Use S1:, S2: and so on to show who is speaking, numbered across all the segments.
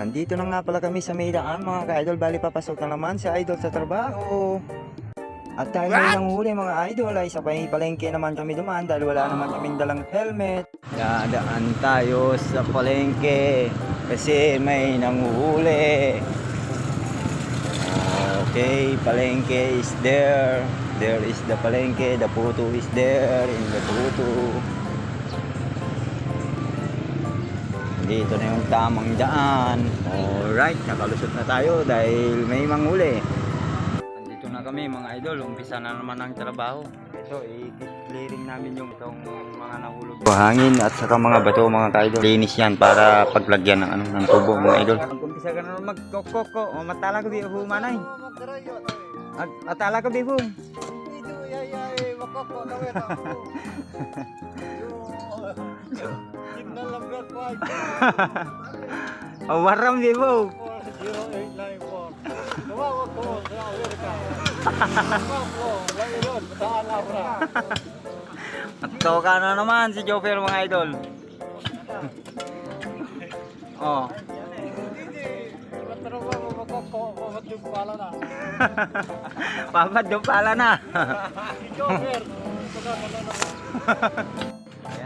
S1: Nandito na nga pala kami sa may daan mga ka-idol. Bali papasok na naman si idol sa trabaho. At dahil may nanghuli mga idol ay sa palengke naman kami dumaan dahil wala naman kaming dalang helmet. Dadaan tayo sa palengke kasi may nanghuli. Okay, palengke is there. There is the palengke. The photo is there in the photo. Dito na yung tamang daan. Alright, nakalusot na tayo dahil may manghuli. Nandito na kami mga idol, umpisa na naman ang trabaho. Ito, i-clearing namin yung itong mga nahulog. Buhangin at saka mga bato mga ka-idol. Linis yan para paglagyan ng, ano, ng tubo mga idol. Umpisa ka na magkokoko, o matala ko di humanay. Ag atala ko bifo. Oh, waram bifo. Toka na naman si Joker mga idol. oh. Papad yung pala na.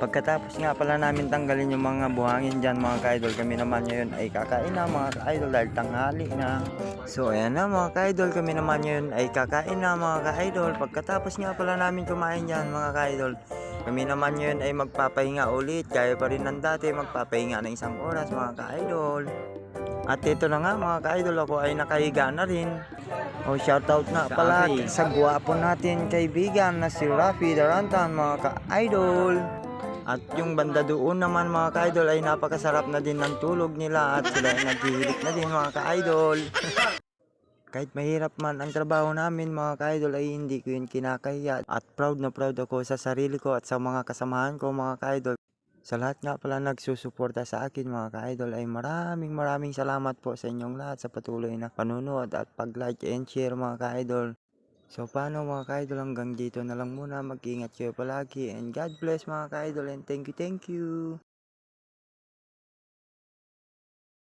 S1: Pagkatapos nga pala namin tanggalin yung mga buhangin dyan mga ka-idol Kami naman ngayon ay kakain na mga ka-idol dahil tanghali na. So ayan na mga ka-idol kami naman ngayon ay kakain na mga ka-idol. Pagkatapos nga pala namin kumain dyan mga ka-idol Kami naman ngayon ay magpapahinga ulit. Kaya pa rin ng dati magpapahinga ng isang oras mga ka-idol At ito na nga mga ka-idol ako ay nakahiga na rin Oh, shoutout nga pala sa gwapo natin kaibigan na si Rafi Darantan mga ka-idol. At yung banda doon naman mga ka-idol ay napakasarap na din ng tulog nila at sila ay naghihilik na din mga ka-idol. Kahit mahirap man ang trabaho namin mga ka-idol ay hindi ko yun kinakahiya at proud na proud ako sa sarili ko at sa mga kasamahan ko mga ka-idol. Sa lahat nga pala nagsusuporta sa akin mga ka-idol ay maraming maraming salamat po sa inyong lahat sa patuloy na panunood at pag-like and share mga ka-idol. So paano mga ka-idol hanggang dito na lang muna mag-ingat kayo palagi and God bless mga ka-idol and thank you thank you.